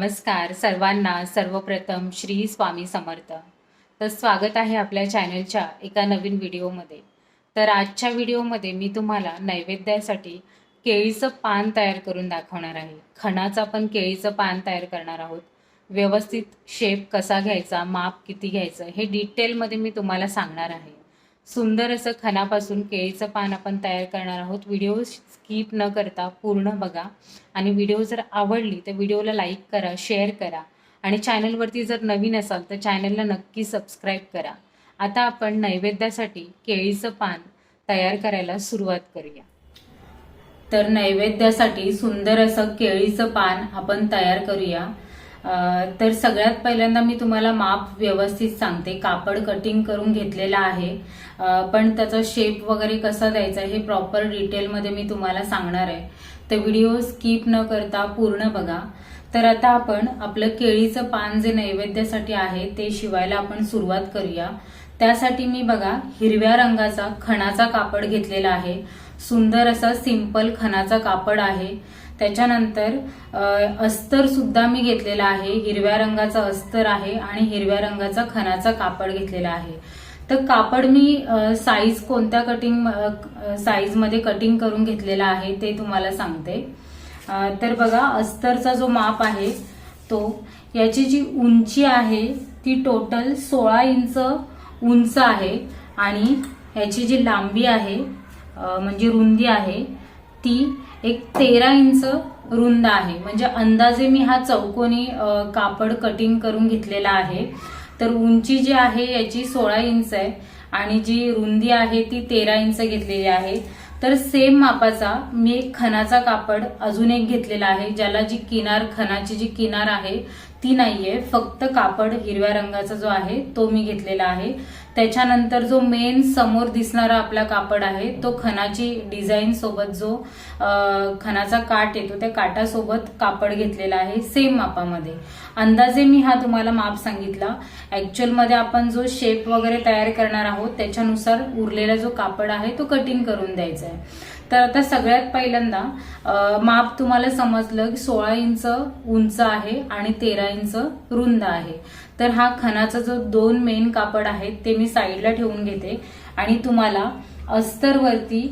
नमस्कार सर्वांना सर्वप्रथम श्री स्वामी समर्थ. तर स्वागत आहे आपल्या चॅनलच्या एका नवीन व्हिडिओमध्ये. तर आजच्या व्हिडिओमध्ये मी तुम्हाला नैवेद्यासाठी केळीचं पान तयार करून दाखवणार आहे. खणाचं आपण केळीचं पान तयार करणार आहोत. व्यवस्थित शेप कसा घ्यायचा माप किती घ्यायचं हे डिटेलमध्ये मी तुम्हाला सांगणार आहे. सुंदर असं खणापासून केळीचं पान आपण तयार करणार आहोत. व्हिडिओ स्किप न करता पूर्ण बघा. आणि व्हिडिओ जर आवडली तर व्हिडिओला लाईक करा शेअर करा. आणि चॅनलवरती जर नवीन असाल तर चॅनलला नक्की सबस्क्राईब करा. आता आपण नैवेद्यासाठी केळीचं पान तयार करायला सुरुवात करूया. तर नैवेद्यासाठी सुंदर असं केळीचं पान आपण तयार करूया. तर सगळ्यात पहिल्यांदा मी तुम्हाला माप व्यवस्थित सांगते. कापड कटिंग करून घेतलेलं आहे. पण त्याचा शेप वगैरे कसा द्यायचा हे प्रॉपर डिटेलमध्ये मी तुम्हाला सांगणार आहे. तर व्हिडिओ स्किप न करता पूर्ण बघा. तर आता आपण आपलं केळीचं पान जे नैवेद्यासाठी आहे ते शिवायला आपण सुरुवात करूया. त्यासाठी मी बघा हिरव्या रंगाचा खणाचा कापड घेतलेला आहे. सुंदर असा सिंपल खणाचा कापड आहे. त्याच्यानंतर अस्तर सुद्धा मी घेतलेला आहे. हिरव्या रंगाचा अस्तर आहे आणि हिरव्या रंगाचा खणाचा कापड घेतलेला आहे. तर कापड मी साईज कोणत्या कटिंग साईजमध्ये कटिंग करून घेतलेला आहे ते तुम्हाला सांगते. तर बघा अस्तरचा जो माप आहे तो याची जी उंची आहे ती टोटल सोळा इंच उंच आहे आणि ह्याची जी लांबी आहे म्हणजे रुंदी आहे ती एक तेरा इंच रुंद आहे. म्हणजे अंदाजे मी हा चौकोनी कापड कटिंग करून घेतलेला आहे. तर उंची जी आहे याची सोळा इंच आहे आणि जी रुंदी आहे ती तेरा इंच घेतलेली आहे. तर सेम मापाचा मी एक खणाचा कापड अजून एक घेतलेला आहे ज्याला जी किनार खणाची जी किनार आहे ती नाहीये. फक्त कापड हिरव्या रंगाचा जो आहे तो मी घेतलेला आहे. त्याच्यानंतर जो मेन समोर दिसणारा आपला कापड आहे तो खणाची डिझाईन सोबत जो खणाचा काट येतो त्या काटासोबत कापड घेतलेला आहे सेम मापामध्ये. अंदाजे मी हा तुम्हाला माप सांगितला. ऍक्च्युअलमध्ये आपण जो शेप वगैरे तयार करणार आहोत त्याच्यानुसार उरलेला जो कापड आहे तो कटिंग करून द्यायचा आहे. तर आता सगळ्यात पहिल्यांदा माप तुम्हाला समजलं की सोळा इंच उंच आहे आणि तेरा इंच रुंद आहे. तर हा खणाचा जो दोन मेन कापड आहेत ते मी साईडला ठेवून घेते. आणि तुम्हाला अस्तरवरती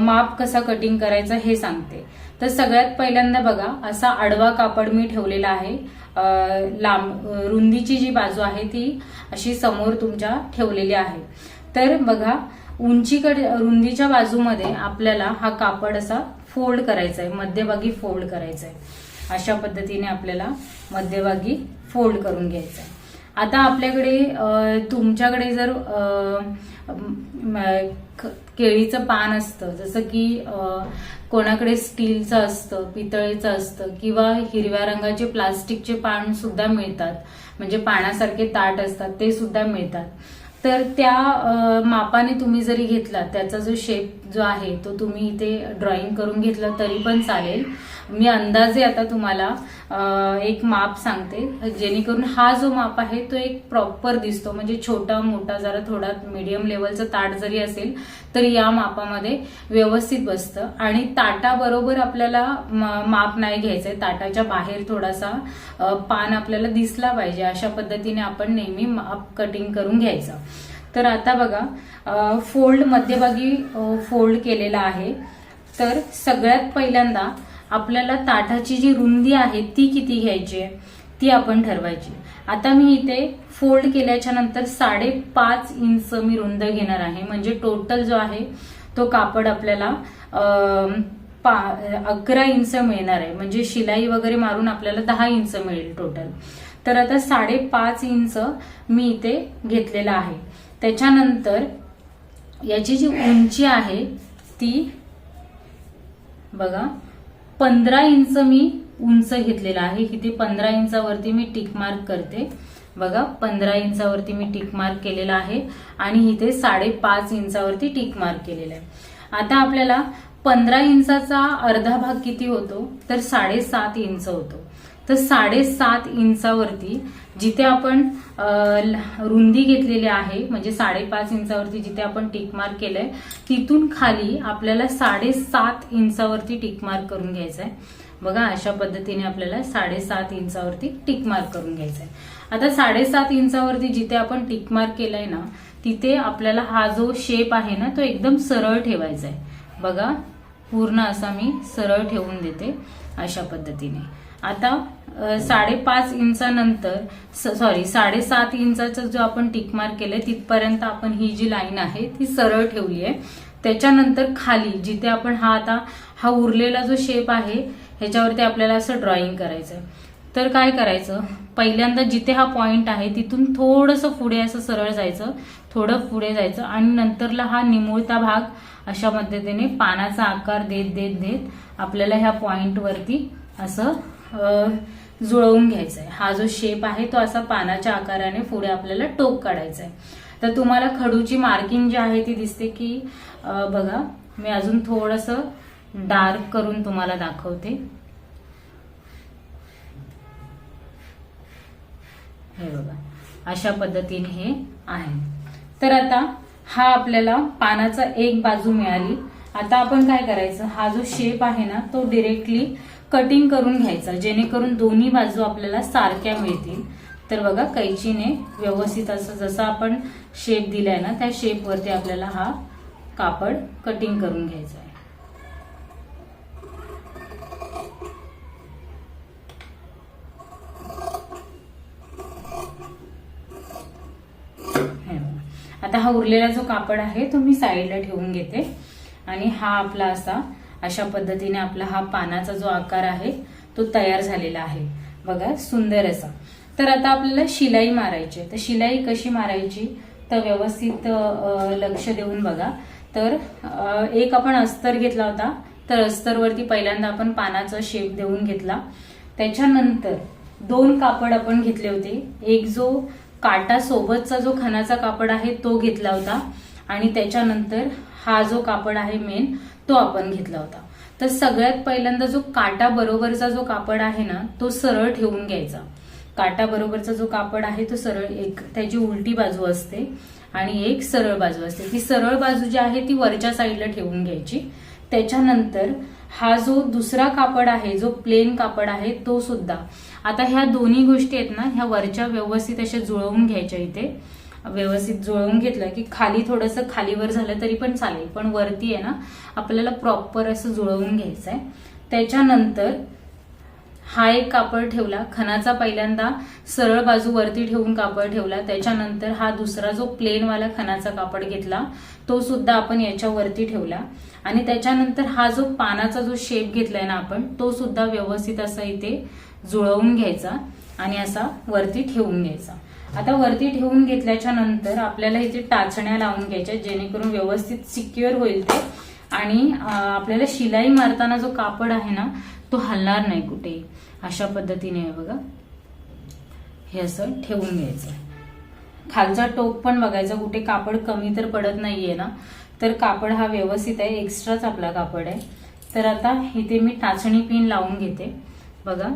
माप कसा कटिंग करायचा हे सांगते. तर सगळ्यात पहिल्यांदा बघा असा आडवा कापड मी ठेवलेला आहे. लांब रुंदीची जी बाजू आहे ती अशी समोर तुमच्या ठेवलेली आहे. तर बघा उंचीकडे रुंदीच्या बाजूमध्ये आपल्याला हा कापड असा फोल्ड करायचा आहे मध्यभागी फोल्ड करायचा आहे अशा पद्धतीने आपल्याला मध्यभागी फोल्ड करून घ्यायचं आहे. आता आपल्याकडे तुमच्याकडे जर केळीचं पान असतं जसं की कोणाकडे स्टीलचं असतं पितळेचं असतं किंवा हिरव्या रंगाचे प्लास्टिकचे पान सुद्धा मिळतात म्हणजे पाण्यासारखे ताट असतात ते सुद्धा मिळतात. तर त्या मापाने तुम्ही जरी घेतला त्याचा जो शेप जो आहे तो तुम्ही इथे ड्रॉइंग करून घेतला तरी पण चालेल. मी अंदाजे आता तुम्हाला एक माप सांगते. जेणेकरून हा जो माप आहे तो एक प्रॉपर दिसतो. म्हणजे छोटा मोठा जरा थोडा मीडियम लेवलचं ताट जरी असेल तर या मापामध्ये व्यवस्थित बसतं. आणि ताटाबरोबर आपल्याला म- माप नाही घ्यायचंय. ताटाच्या बाहेर थोडासा पान आपल्याला दिसला पाहिजे. अशा पद्धतीने आपण नेहमी माप कटिंग करून घ्यायचं. तर आता बघा फोल्ड मध्यभागी फोल्ड केलेला आहे. तर सगळ्यात पहिल्यांदा आपल्याला ताटाची जी रुंदी आहे ती किती घ्यायची आहे ती आपण ठरवायची. आता मी इथे फोल्ड केल्याच्यानंतर साडेपाच इंच मी रुंद घेणार आहे. म्हणजे टोटल जो आहे तो कापड आपल्याला पा- अकरा इंच मिळणार आहे. म्हणजे शिलाई वगैरे मारून आपल्याला दहा इंच मिळेल टोटल तर आता साडेपाच इंच मी इथे घेतलेला आहे. त्याच्यानंतर याची जी उंची आहे ती बघा पंधरा इंच मी उंच घेतलेला आहे. इथे पंधरा इंचावरती मी टिक मार्क करते. बघा पंधरा इंचावरती मी टिक मार्क केलेला आहे आणि इथे साडेपाच इंचावरती टिक मार्क केलेला आहे. आता आपल्याला पंधरा इंचाचा अर्धा भाग किती होतो? तर साडेसात इंच होतो. तर साडेसात इंचावरती जिथे आपण रुंदी घेतलेली आहे म्हणजे साडेपाच इंचावरती जिथे आपण टिकमार्क केलंय तिथून खाली आपल्याला साडेसात इंचावरती टिक मार्क करून घ्यायचं आहे बघा अशा पद्धतीने आपल्याला साडेसात इंचावरती टिक मार्क करून घ्यायचा आहे आता साडेसात इंचावरती जिथे आपण टिक मार्क केलाय ना तिथे आपल्याला हा जो शेप आहे ना तो एकदम सरळ ठेवायचा आहे बघा पूर्ण असा मी सरळ ठेवून देते अशा पद्धतीने. आता साडेपाच इंचानंतर सॉरी साडेसात इंचाचा जो आपण टिकमार्क केलाय तिथपर्यंत आपण ही जी लाईन आहे ती सरळ ठेवली आहे. त्याच्यानंतर खाली जिथे आपण हा आता हा उरलेला जो शेप आहे ह्याच्यावरती आपल्याला असं ड्रॉइंग करायचं आहे तर काय करायचं? पहिल्यांदा जिथे हा पॉइंट आहे तिथून थोडंसं पुढे असं सरळ जायचं थोडं पुढे जायचं आणि नंतरला हा निमुळता भाग अशा पद्धतीने पानाचा आकार देत देत देत आपल्याला ह्या पॉइंटवरती असं जुळवून घ्यायचा आहे हा जो शेप आहे तो असा पानाच्या आकाराने पुढे आपल्याला टोक काढायचा आहे तर तुम्हाला खडूची मार्किंग जी आहे ती दिसते की बघा मी अजून थोडस डार्क करून तुम्हाला दाखवते. हे बघा अशा पद्धतीने हे आहे. तर आता हा आपल्याला पानाचा एक बाजू मिळाली. आता आपण काय करायचं? हा जो शेप आहे ना तो डिरेक्टली कटिंग करून घ्यायचा. जेणेकरून दोन्ही बाजू आपल्याला सारख्या मिळतील. तर बघा कैचीने व्यवस्थित असं जसं आपण शेप दिलाय ना त्या शेपवरती आपल्याला हा कापड कटिंग करून घ्यायचा आहे आता हा उरलेला जो कापड आहे तो मी साईडला ठेवून घेते. आणि हा आपला असा अशा पद्धतीने आपला हा पानाचा जो आकार आहे तो तयार झालेला आहे. बघा सुंदर असा. तर आता आपल्याला शिलाई मारायची तर शिलाई कशी मारायची? तर व्यवस्थित लक्ष देऊन बघा. तर एक आपण अस्तर घेतला होता. तर अस्तरवरती पहिल्यांदा आपण पानाचा शेप देऊन घेतला. त्याच्यानंतर दोन कापड आपण घेतले होते. एक जो काटा सोबतचा जो खणाचा कापड आहे तो घेतला होता. आणि त्याच्यानंतर हा जो कापड आहे मेन तो आपण घेतला होता. तर सगळ्यात पहिल्यांदा जो काटा बरोबरचा जो कापड आहे ना तो सरळ ठेवून घ्यायचा. काटा बरोबरचा जो कापड आहे तो सरळ एक त्याची उलटी बाजू असते आणि एक सरळ बाजू असते. ती सरळ बाजू जी आहे ती वरच्या साईडला ठेवून घ्यायची. त्याच्यानंतर हा जो दुसरा कापड आहे जो प्लेन कापड आहे तो सुद्धा. आता ह्या दोन्ही गोष्टी आहेत ना ह्या वरच्या व्यवस्थित अशा जुळवून घ्यायच्या इथे. व्यवस्थित जुळवून घेतलं की खाली थोडंसं खालीवर झालं तरी पण चालेल पण वरती आहे ना आपल्याला प्रॉपर असं जुळवून घ्यायचं आहे त्याच्यानंतर हा एक कापड ठेवला खणाचा पहिल्यांदा सरळ बाजू वरती ठेवून कापड ठेवला त्याच्यानंतर हा दुसरा जो प्लेनवाला खणाचा कापड घेतला तो सुद्धा आपण याच्यावरती ठेवला. आणि त्याच्यानंतर हा जो पानाचा जो शेप घेतलाय ना आपण तो सुद्धा व्यवस्थित असा इथे जुळवून घ्यायचा आणि असा वरती ठेवून घ्यायचा. आता वरती ठेवून घेतल्याच्या नंतर आपल्याला इथे टाचण्या लावून घ्यायच्या जेणेकरून व्यवस्थित सिक्युअर होईल ते. आणि आपल्याला शिलाई मारताना जो कापड आहे ना तो हलणार नाही कुठे अशा पद्धतीने आहे बघा. हे असं ठेवून घ्यायचं खालचा टोक पण बघायचा कुठे कापड कमी तर पडत नाहीये ना. तर कापड हा व्यवस्थित आहे एक्स्ट्राच आपला कापड आहे. तर आता इथे मी टाचणी पिन लावून घेते. बघा.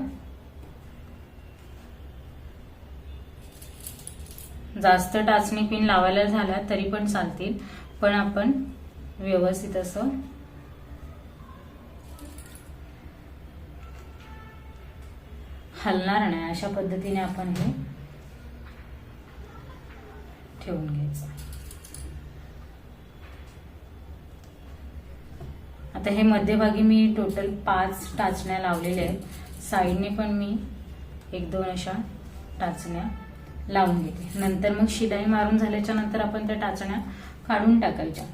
जास्त टाचणी पिन लावायला झाल्या तरी पण चालतील. पण आपण व्यवस्थित असं हलणार नाही. अशा पद्धतीने आपण हे ठेवून घ्यायचं. आता हे मध्यभागी मी टोटल पाच टाचण्या लावलेल्या आहेत. साईडने पण मी एक दोन अशा टाचण्या लावून घेते. नंतर मग शिलाई मारून झाल्याच्यानंतर आपण त्या टाचण्या काढून टाकायच्या.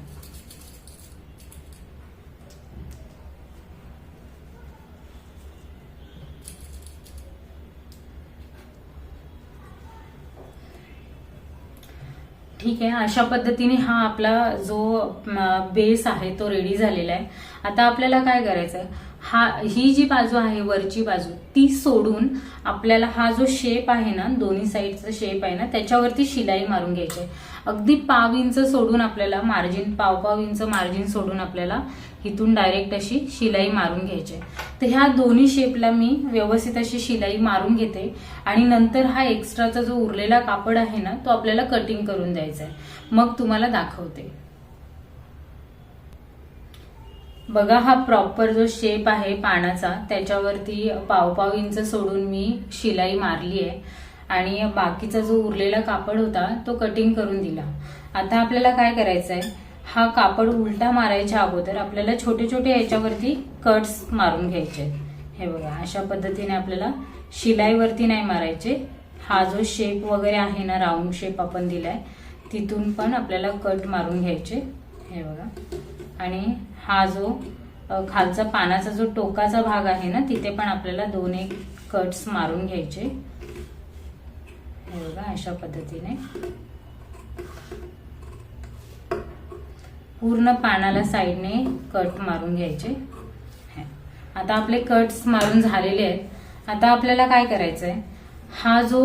ठीक आहे अशा पद्धतीने हा आपला जो बेस आहे तो रेडी झालेला आहे. आता आपल्याला काय करायचं आहे हा ही जी बाजू आहे वरची बाजू ती सोडून आपल्याला हा जो शेप आहे ना दोन्ही साईडचा शेप आहे ना त्याच्यावरती शिलाई मारून घ्यायची अगदी पाव इंच सोडून आपल्याला margin pav pav inch margin सोडून आपल्याला इथून डायरेक्ट अशी शिलाई मारून घ्यायची तर ह्या दोन्ही शेपला मी व्यवस्थित अशी शिलाई मारून घेते आणि नंतर हा एक्स्ट्राचा जो उरलेला कापड आहे ना तो आपल्याला कटिंग करून द्यायचा आहे. मग तुम्हाला दाखवते. बघा हा प्रॉपर जो शेप आहे पानाचा त्याच्यावरती पाव पाव इंच सोडून मी शिलाई मारली आहे आणि बाकीचा जो उरलेला कापड होता तो कटिंग करून दिला. आता आपल्याला काय करायचं आहे हा कापड उलटा मारायच्या अगोदर आपल्याला छोटे छोटे याच्यावरती कट्स मारून घ्यायचे. आहेत. हे बघा अशा पद्धतीने आपल्याला शिलाईवरती नाही मारायचे. हा जो शेप वगैरे आहे ना राऊंड शेप आपण दिलाय तिथून पण आपल्याला कट मारून घ्यायचे. हे बघा. आणि हा जो खालचा पानाचा जो टोकाचा भाग आहे ना तिथे पण आपल्याला दोन एक कट्स मारून घ्यायचे. हे बघा अशा पद्धतीने. पूर्ण पानाला साईडने कट मारून घ्यायचे. आता आपले कट्स मारून झालेले आहेत. आता आपल्याला काय करायचं आहे हा जो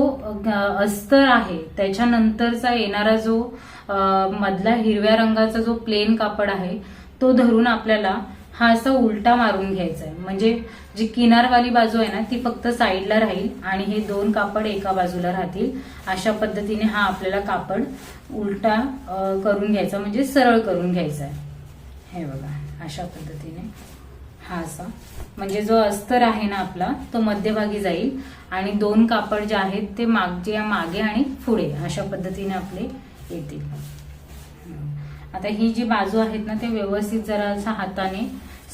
अस्तर आहे त्याच्यानंतरचा येणारा जो मधला हिरव्या रंगाचा जो प्लेन कापड आहे तो धरून आपल्याला हा असा उलटा मारून घ्यायचा आहे म्हणजे जी किनारवाली बाजू आहे ना ती फक्त साईडला राहील आणि हे दोन कापड एका बाजूला राहतील. अशा पद्धतीने हा आपल्याला कापड उलटा करून घ्यायचा म्हणजे सरळ करून घ्यायचा आहे हे बघा अशा पद्धतीने हा असा. म्हणजे जो अस्तर आहे ना आपला तो मध्यभागी जाईल आणि दोन कापड जे आहेत ते मागचे मागे आणि पुढे अशा पद्धतीने आपले येतील. आता ही जी बाजू आहेत ना ते व्यवस्थित जरा असा हाताने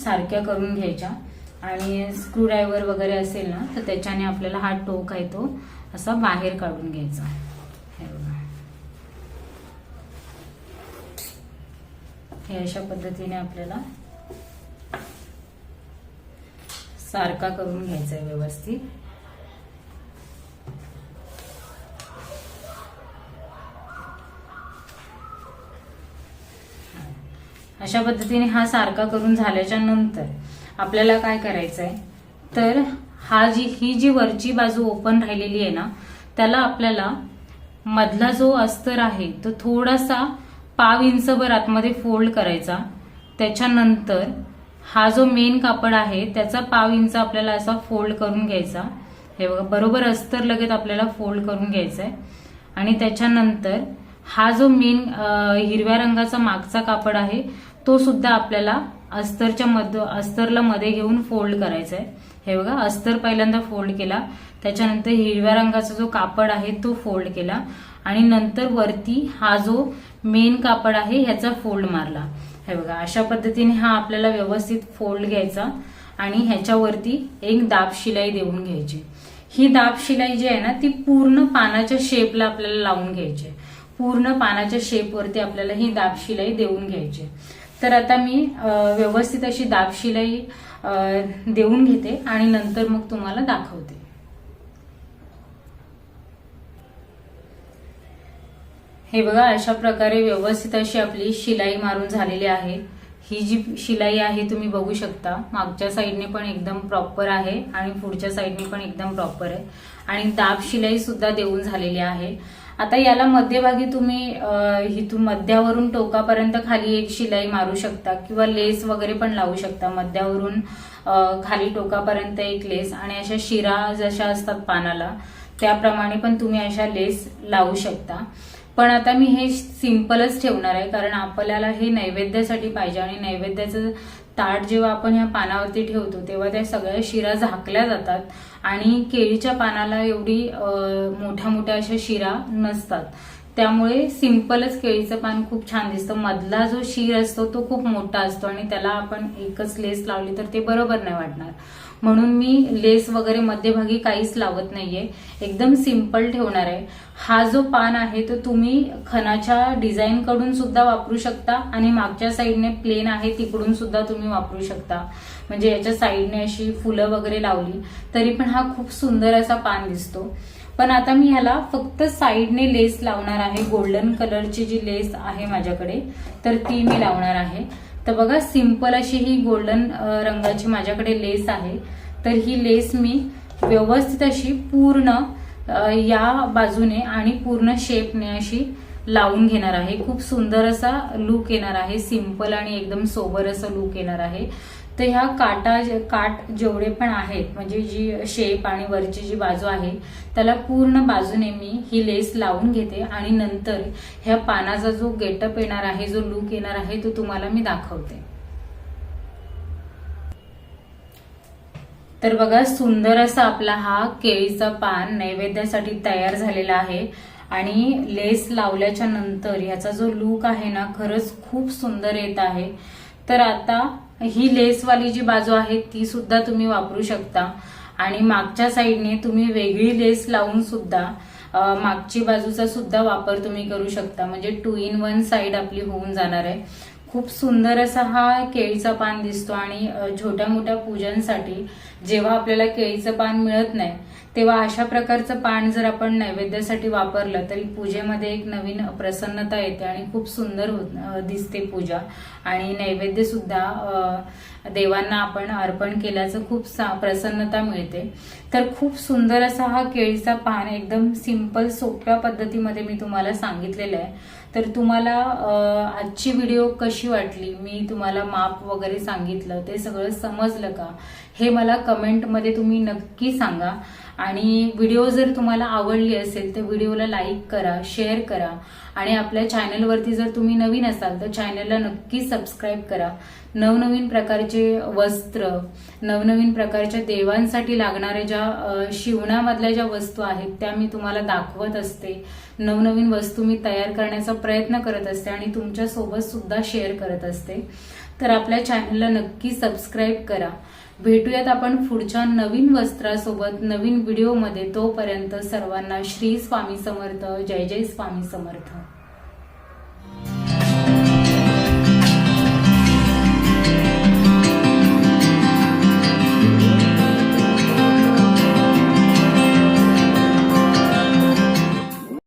सारख्या करून घ्यायच्या. आणि स्क्रूड्रायव्हर वगैरे असेल ना तर त्याच्याने आपल्याला हा टोक आहे तो असा बाहेर काढून घ्यायचा. हे बघा. हे अशा पद्धतीने आपल्याला सारखा करून घ्यायचा आहे व्यवस्थित. अशा पद्धतीने हा सारखा करून झाल्याच्यानंतर आपल्याला काय करायचं आहे तर हा जी ही जी वरची बाजू ओपन राहिलेली आहे ना त्याला आपल्याला मधला जो अस्तर आहे तो थोडासा पाव इंचभर आतमध्ये फोल्ड करायचा. त्याच्यानंतर हा जो मेन कापड आहे त्याचा पाव इंच आपल्याला असा फोल्ड करून घ्यायचा. हे बघा बरोबर अस्तर लगेच आपल्याला फोल्ड करून घ्यायचा आहे आणि त्याच्यानंतर हा जो मेन हिरव्या रंगाचा मागचा कापड आहे तो सुद्धा आपल्याला अस्तरच्या मध्य अस्तरला मध्ये घेऊन फोल्ड करायचा आहे हे बघा अस्तर पहिल्यांदा फोल्ड केला त्याच्यानंतर हिरव्या रंगाचा जो कापड आहे तो फोल्ड केला आणि नंतर वरती हा जो मेन कापड आहे ह्याचा फोल्ड मारला. हे बघा अशा पद्धतीने हा आपल्याला व्यवस्थित फोल्ड घ्यायचा आणि ह्याच्यावरती एक दाब शिलाई देऊन घ्यायची. ही दाब शिलाई जी आहे ना ती पूर्ण पानाच्या शेपला आपल्याला लावून घ्यायची पूर्ण पानाच्या शेपवरती आपल्याला ही दाब शिलाई देऊन घ्यायची तर आता मी व्यवस्थित अशी दाब शिलाई देऊन घेते आणि नंतर मग तुम्हाला दाखवते. हे बघा अशा प्रकारे व्यवस्थित अशी आपली शिलाई मारून झालेली आहे. ही जी शिलाई आहे तुम्ही बघू शकता. मागच्या साईडने पण एकदम प्रॉपर आहे आणि पुढच्या साईडने पण एकदम प्रॉपर आहे. आणि दाब शिलाई सुद्धा देऊन झालेली आहे. आता याला मध्यभागी तुम्ही इथून मध्यावरून टोकापर्यंत खाली एक शिलाई मारू शकता किंवा लेस वगैरे पण लावू शकता. मध्यावरून खाली टोकापर्यंत एक लेस आणि अशा शिरा जशा असतात पानाला त्याप्रमाणे पण तुम्ही अशा लेस लावू शकता. पण आता मी हे सिम्पलच ठेवणार आहे कारण आपल्याला हे नैवेद्यासाठी पाहिजे आणि नैवेद्याचं ताट जेव्हा आपण ह्या पानावरती ठेवतो तेव्हा त्या सगळ्या शिरा झाकल्या जातात आणि केळीच्या पानाला एवढी मोठ्या मोठ्या अशा शिरा नसतात. त्यामुळे सिंपलच केळीचं पान खूप छान दिसतं. मधला जो शीर असतो तो खूप मोठा असतो आणि त्याला आपण एकच लेस लावली तर ते बरोबर नाही वाटणार. म्हणून मी लेस वगैरे मध्यभागी काहीच लावत नाहीये. एकदम सिंपल ठेवणार आहे. हा जो पान आहे तो तुम्ही खणाच्या डिझाईन कडून सुद्धा वापरू शकता आणि मागच्या साईडने प्लेन आहे तिकडून सुद्धा तुम्ही वापरू शकता. म्हणजे याच्या साईडने अशी फुलं वगैरे लावली तरी पण हा खूप सुंदर असा पान दिसतो. पण आता मी ह्याला फक्त साईडने लेस लावणार आहे. गोल्डन कलरची जी लेस आहे माझ्याकडे तर ती मी लावणार आहे. तर बघा सिंपल अशी ही गोल्डन रंगाची माझ्याकडे लेस आहे. तर ही लेस मी व्यवस्थित अशी पूर्ण या बाजूने आणि पूर्ण शेपने अशी लावून घेणार आहे. खूप सुंदर असा लुक येणार आहे. सिंपल आणि एकदम सोबर असं लुक येणार आहे. तर ह्या काटा काट जेवढे पण आहेत म्हणजे जी शेप आणि वरची जी बाजू आहे त्याला पूर्ण बाजूने मी ही लेस लावून घेते आणि नंतर ह्या पानाचा जो गेटअप येणार आहे जो लुक येणार आहे तो तुम्हाला मी दाखवते. तर बघा सुंदर असा आपला हा केळीचा पान नैवेद्यासाठी तयार झालेला आहे. आणि लेस लावल्याच्या नंतर ह्याचा जो लुक आहे ना खरंच खूप सुंदर येत आहे. तर आता ही लेसवाली जी बाजू आहे ती सुद्धा तुम्ही वापरू शकता. आणि मागच्या साईडने तुम्ही वेगळी लेस लावून सुद्धा मागची बाजूचा सुद्धा वापर तुम्ही करू शकता. म्हणजे टू इन वन साईड आपली होऊन जाणार आहे. खूप सुंदर असा हा केळीचा पान दिसतो आणि छोट्या मोठ्या पूजांसाठी जेव्हा आपल्याला केळीचं पान मिळत नाही तेव्हा अशा प्रकारचं पान जर आपण नैवेद्यासाठी वापरलं तरी पूजेमध्ये एक नवीन प्रसन्नता येते आणि खूप सुंदर होत दिसते पूजा. आणि नैवेद्य सुद्धा देवांना आपण अर्पण केल्याचं खूप सा- प्रसन्नता मिळते. तर खूप सुंदर असा हा केळीचा पान एकदम सिंपल सोप्या पद्धतीमध्ये मी तुम्हाला सांगितलेलं आहे. तर तुम्हाला आजची व्हिडिओ कशी वाटली? मी तुम्हाला माप वगैरे सांगितलं ते सगळं समजलं का? हे मला कमेंटमध्ये तुम्ही नक्की सांगा. आणि व्हिडिओ जर तुम्हाला आवडली असेल तर व्हिडिओला लाईक करा शेअर करा. आणि आपल्या चॅनलवरती जर तुम्ही नवीन असाल तर चॅनलला नक्की सबस्क्राईब करा. नवनवीन प्रकारचे वस्त्र नवनवीन प्रकारच्या देवांसाठी लागणाऱ्या ज्या शिवणामधल्या ज्या वस्तू आहेत त्या मी तुम्हाला दाखवत असते. नवनवीन वस्तू मी तयार करण्याचा प्रयत्न करत असते आणि तुमच्यासोबत सुद्धा शेअर करत असते. तर आपल्या चॅनलला नक्की सबस्क्राईब करा. भेटूयात आपण पुढच्या नवीन वस्त्रासोबत नवीन व्हिडिओमध्ये तोपर्यंत सर्वांना श्री स्वामी समर्थ जय जय स्वामी समर्थ.